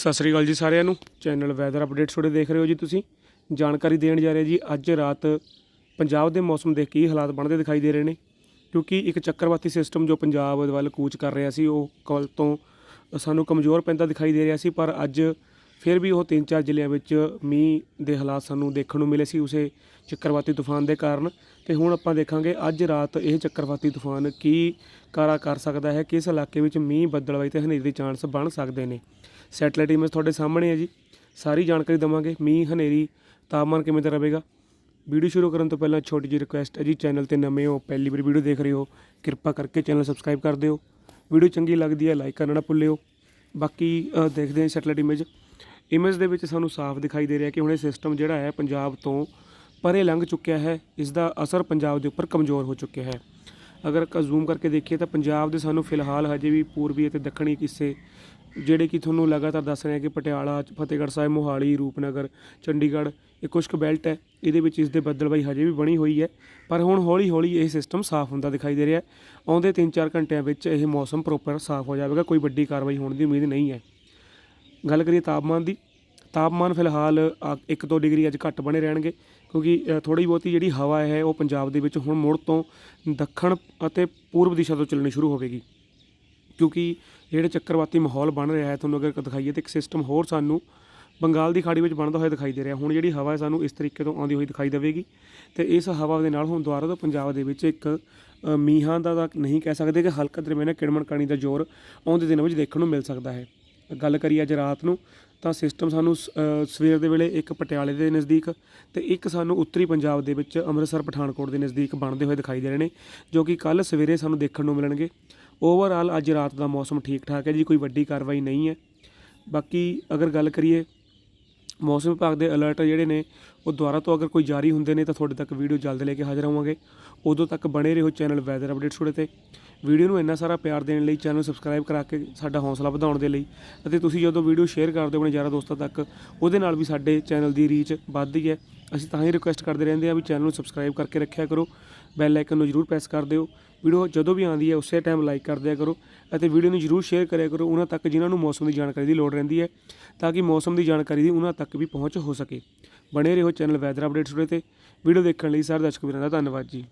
ਸਤਿ ਸ੍ਰੀ ਅਕਾਲ ਜੀ ਸਾਰਿਆਂ ਨੂੰ। ਚੈਨਲ ਵੈਦਰ ਅਪਡੇਟਸ ਤੁਹਾਡੇ ਦੇਖ ਰਹੇ ਹੋ ਜੀ ਤੁਸੀਂ। ਜਾਣਕਾਰੀ ਦੇਣ ਜਾ ਰਹੇ ਜੀ, ਅੱਜ ਰਾਤ ਪੰਜਾਬ ਦੇ ਮੌਸਮ ਦੇ ਕੀ ਹਾਲਾਤ ਬਣਦੇ ਦਿਖਾਈ ਦੇ ਰਹੇ ਨੇ। ਕਿਉਂਕਿ ਇੱਕ ਚੱਕਰਵਾਤੀ ਸਿਸਟਮ ਜੋ ਪੰਜਾਬ ਵੱਲ ਕੂਚ ਕਰ ਰਿਹਾ ਸੀ, ਉਹ ਕੱਲ ਤੋਂ ਸਾਨੂੰ ਕਮਜ਼ੋਰ ਪੈਂਦਾ ਦਿਖਾਈ ਦੇ ਰਿਹਾ ਸੀ, ਪਰ ਅੱਜ ਫਿਰ ਵੀ ਉਹ ਤਿੰਨ ਚਾਰ ਜ਼ਿਲ੍ਹਿਆਂ ਵਿੱਚ ਮੀਂਹ ਦੇ ਹਾਲਾਤ ਸਾਨੂੰ ਦੇਖਣ ਨੂੰ ਮਿਲੇ ਸੀ ਉਸੇ ਚੱਕਰਵਾਤੀ ਤੂਫਾਨ ਦੇ ਕਾਰਨ। ਤੇ ਹੁਣ ਆਪਾਂ ਦੇਖਾਂਗੇ ਅੱਜ ਰਾਤ ਇਹ ਚੱਕਰਵਾਤੀ ਤੂਫਾਨ ਕੀ ਕਾਰਾ ਕਰ ਸਕਦਾ ਹੈ, ਕਿਸ ਇਲਾਕੇ ਵਿੱਚ ਮੀਂਹ ਬੱਦਲਵਾਈ ਤੇ ਹਨੇਰੀ ਦੇ ਚਾਂਸ ਬਣ ਸਕਦੇ ਨੇ। ਸੈਟਲਾਈਟ ਇਮੇਜ ਤੁਹਾਡੇ ਸਾਹਮਣੇ ਹੈ ਜੀ। ਸਾਰੀ ਜਾਣਕਾਰੀ ਦਵਾਂਗੇ, ਮੀਂਹ, ਹਨੇਰੀ, ਤਾਪਮਾਨ ਕਿਵੇਂ ਦਾ ਰਹੇਗਾ। ਵੀਡੀਓ ਸ਼ੁਰੂ ਕਰਨ ਤੋਂ ਪਹਿਲਾਂ ਛੋਟੀ ਜਿਹੀ ਰਿਕੁਐਸਟ ਹੈ ਜੀ, ਚੈਨਲ ਤੇ ਨਵੇਂ ਹੋ, ਪਹਿਲੀ ਵਾਰ ਵੀਡੀਓ ਦੇਖ ਰਹੇ ਹੋ, ਕਿਰਪਾ ਕਰਕੇ ਚੈਨਲ ਸਬਸਕ੍ਰਾਈਬ ਕਰ ਦਿਓ। ਵੀਡੀਓ ਚੰਗੀ ਲੱਗਦੀ ਹੈ, ਲਾਈਕ ਕਰਨਾ ਨਾ ਭੁੱਲਿਓ। ਬਾਕੀ ਦੇਖਦੇ ਹਾਂ ਸੈਟਲਾਈਟ ਇਮੇਜ ਇਮੇਜ ਦੇ ਵਿੱਚ ਸਾਨੂੰ ਸਾਫ਼ ਦਿਖਾਈ ਦੇ ਰਿਹਾ ਕਿ ਹੁਣ ਇਹ ਸਿਸਟਮ ਜਿਹੜਾ ਹੈ ਪੰਜਾਬ ਤੋਂ ਪਰੇ ਲੰਘ ਚੁੱਕਿਆ ਹੈ ਇਸ ਦਾ ਅਸਰ ਪੰਜਾਬ ਦੇ ਉੱਪਰ ਕਮਜ਼ੋਰ ਹੋ ਚੁੱਕਿਆ ਹੈ। ਅਗਰ ਜ਼ੂਮ ਕਰਕੇ ਦੇਖੀਏ ਤਾਂ ਪੰਜਾਬ ਦੇ ਸਾਨੂੰ ਫਿਲਹਾਲ ਹਜੇ ਵੀ ਪੂਰਬੀ ਅਤੇ ਦੱਖਣੀ ਹਿੱਸੇ ਜਿਹੜੇ ਕਿ ਤੁਹਾਨੂੰ ਲਗਾਤਾਰ ਦੱਸ ਰਹੇ ਹਾਂ ਕਿ ਪਟਿਆਲਾ, ਫਤਿਹਗੜ੍ਹ ਸਾਹਿਬ, ਮੋਹਾਲੀ, ਰੂਪਨਗਰ, ਚੰਡੀਗੜ੍ਹ, ਇਹ ਕੁਛ ਕੁ ਬੈਲਟ ਹੈ। ਇਹਦੇ ਵਿੱਚ ਇਸ ਦੇ ਬੱਦਲਬਾਈ ਹਜੇ ਵੀ ਬਣੀ ਹੋਈ ਹੈ। ਪਰ ਹੁਣ ਹੌਲੀ ਹੌਲੀ ਇਹ ਸਿਸਟਮ ਸਾਫ਼ ਹੁੰਦਾ ਦਿਖਾਈ ਦੇ ਰਿਹਾ। ਆਉਂਦੇ 3-4 ਘੰਟਿਆਂ ਵਿੱਚ ਇਹ ਮੌਸਮ ਪ੍ਰੋਪਰ ਸਾਫ਼ ਹੋ ਜਾਵੇਗਾ, ਕੋਈ ਵੱਡੀ ਕਾਰਵਾਈ ਹੋਣ ਦੀ ਉਮੀਦ ਨਹੀਂ ਹੈ। ਗੱਲ ਕਰੀਏ ਤਾਪਮਾਨ ਦੀ ਤਾਪਮਾਨ ਫਿਲਹਾਲ 1-2 ਡਿਗਰੀ ਅੱਜ ਘੱਟ ਬਣੇ ਰਹਿਣਗੇ ਕਿਉਂਕਿ ਥੋੜੀ ਬਹੁਤੀ ਜਿਹੜੀ ਹਵਾ ਹੈ ਉਹ ਪੰਜਾਬ ਦੇ ਵਿੱਚ ਹੁਣ ਮੁੜ ਤੋਂ ਦੱਖਣ ਅਤੇ ਪੂਰਬ ਦਿਸ਼ਾ ਤੋਂ ਚੱਲਣੀ ਸ਼ੁਰੂ ਹੋਵੇਗੀ ਕਿਉਂਕਿ ਜਿਹੜੇ ਚੱਕਰਵਾਤੀ ਮਾਹੌਲ ਬਣ ਰਿਹਾ ਹੈ ਤੁਹਾਨੂੰ ਅਗਰ ਦਿਖਾਈਏ ਤਾਂ ਇੱਕ ਸਿਸਟਮ ਹੋਰ ਸਾਨੂੰ ਬੰਗਾਲ ਦੀ ਖਾੜੀ ਵਿੱਚ ਬਣਦਾ ਹੋਇਆ ਦਿਖਾਈ ਦੇ ਰਿਹਾ। ਹੁਣ ਜਿਹੜੀ ਹਵਾ ਹੈ ਸਾਨੂੰ ਇਸ ਤਰੀਕੇ ਤੋਂ ਆਉਂਦੀ ਹੋਈ ਦਿਖਾਈ ਦੇਵੇਗੀ। ਤੇ ਇਸ ਹਵਾ ਦੇ ਨਾਲ ਹੁਣ ਦੁਬਾਰਾ ਤੋਂ ਪੰਜਾਬ ਦੇ ਵਿੱਚ ਇੱਕ ਅ, ਮੀਂਹਾਂ ਦਾ ਤਾਂ ਨਹੀਂ ਕਹਿ ਸਕਦੇ ਕਿ ਹਲਕਾ ਦਰਮਿਆਨਾ ਕਿੜਮਣ ਕਾਣੀ ਦਾ ਜ਼ੋਰ ਆਉਂਦੇ ਦਿਨਾਂ ਵਿੱਚ ਦੇਖਣ ਨੂੰ ਮਿਲ ਸਕਦਾ ਹੈ। ਗੱਲ ਕਰੀਏ ਅੱਜ ਰਾਤ ਨੂੰ, ਤਾਂ ਸਿਸਟਮ ਸਾਨੂੰ ਸ- ਸਵੇਰ ਦੇ ਵੇਲੇ ਇੱਕ ਪਟਿਆਲੇ ਦੇ ਨਜ਼ਦੀਕ ਤੇ ਇੱਕ ਸਾਨੂੰ ਉੱਤਰੀ ਪੰਜਾਬ ਦੇ ਵਿੱਚ ਅੰਮ੍ਰਿਤਸਰ, ਪਠਾਨਕੋਟ ਦੇ ਨਜ਼ਦੀਕ ਬਣਦੇ ਹੋਏ ਦਿਖਾਈ ਦੇ ਰਹੇ ਨੇ, ਜੋ ਕਿ ਕੱਲ ਸਵੇਰੇ ਸਾਨੂੰ ਦੇਖਣ ਨੂੰ ਮਿਲਣਗੇ। ਓਵਰਆਲ ਅੱਜ ਰਾਤ ਦਾ ਮੌਸਮ ਠੀਕ ਠਾਕ ਹੈ ਜੀ, ਕੋਈ ਵੱਡੀ ਕਾਰਵਾਈ ਨਹੀਂ ਹੈ। ਬਾਕੀ ਅਗਰ ਗੱਲ ਕਰੀਏ ਮੌਸਮ ਵਿਭਾਗ ਦੇ ਅਲਰਟ ਜਿਹੜੇ ਨੇ, ਉਹ ਦੁਬਾਰਾ ਤੋਂ ਅਗਰ ਕੋਈ ਜਾਰੀ ਹੁੰਦੇ ਨੇ ਤਾਂ ਤੁਹਾਡੇ ਤੱਕ ਵੀਡੀਓ ਜਲਦ ਲੈ ਕੇ ਹਾਜ਼ਰ ਹੋਵਾਂਗੇ। ਉਦੋਂ ਤੱਕ ਬਣੇ ਰਹੋ ਚੈਨਲ ਵੈਦਰ ਅਪਡੇਟਸ ਤੁਹਾਡੇ ਤੇ। ਵੀਡੀਓ ਨੂੰ ਇੰਨਾ ਸਾਰਾ ਪਿਆਰ ਦੇਣ ਲਈ ਚੈਨਲ ਸਬਸਕ੍ਰਾਈਬ ਕਰਾ ਕੇ ਸਾਡਾ ਹੌਸਲਾ ਵਧਾਉਣ ਦੇ ਲਈ ਅਤੇ ਤੁਸੀਂ ਜਦੋਂ ਵੀਡੀਓ ਸ਼ੇਅਰ ਕਰਦੇ ਹੋ ਆਪਣੇ ਯਾਰਾਂ ਦੋਸਤਾਂ ਤੱਕ, ਉਹਦੇ ਨਾਲ ਵੀ ਸਾਡੇ ਚੈਨਲ ਦੀ ਰੀਚ ਵੱਧਦੀ ਹੈ। ਅਸੀਂ ਤਾਂ ਹੀ ਰਿਕੁਐਸਟ ਕਰਦੇ ਰਹਿੰਦੇ ਹਾਂ ਵੀ ਚੈਨਲ ਨੂੰ ਸਬਸਕ੍ਰਾਈਬ ਕਰਕੇ ਰੱਖਿਆ ਕਰੋ ਬੈਲ ਆਈਕਨ ਨੂੰ ਜਰੂਰ ਪ੍ਰੈਸ ਕਰ ਦਿਓ। ਵੀਡੀਓ ਜਦੋਂ ਵੀ ਆਉਂਦੀ ਹੈ, ਉਸੇ ਟਾਈਮ ਲਾਈਕ ਕਰ ਦਿਆ ਕਰੋ ਅਤੇ ਵੀਡੀਓ ਨੂੰ ਜਰੂਰ ਸ਼ੇਅਰ ਕਰਿਆ ਕਰੋ ਉਹਨਾਂ ਤੱਕ ਜਿਨ੍ਹਾਂ ਨੂੰ ਮੌਸਮ ਦੀ ਜਾਣਕਾਰੀ ਦੀ ਲੋੜ ਰਹਿੰਦੀ ਹੈ, ਤਾਂ ਕਿ ਮੌਸਮ ਦੀ ਜਾਣਕਾਰੀ ਦੀ ਉਹਨਾਂ ਤੱਕ ਵੀ ਪਹੁੰਚ ਹੋ ਸਕੇ। ਬਣੇ ਰਹੋ ਚੈਨਲ ਵੈਦਰ ਅਪਡੇਟਸ ਉਤੇ ਤੇ। ਵੀਡੀਓ ਦੇਖਣ ਲਈ ਸਾਰੇ ਦਰਸ਼ਕ ਵੀਰਾਂ ਦਾ ਧੰਨਵਾਦ ਜੀ।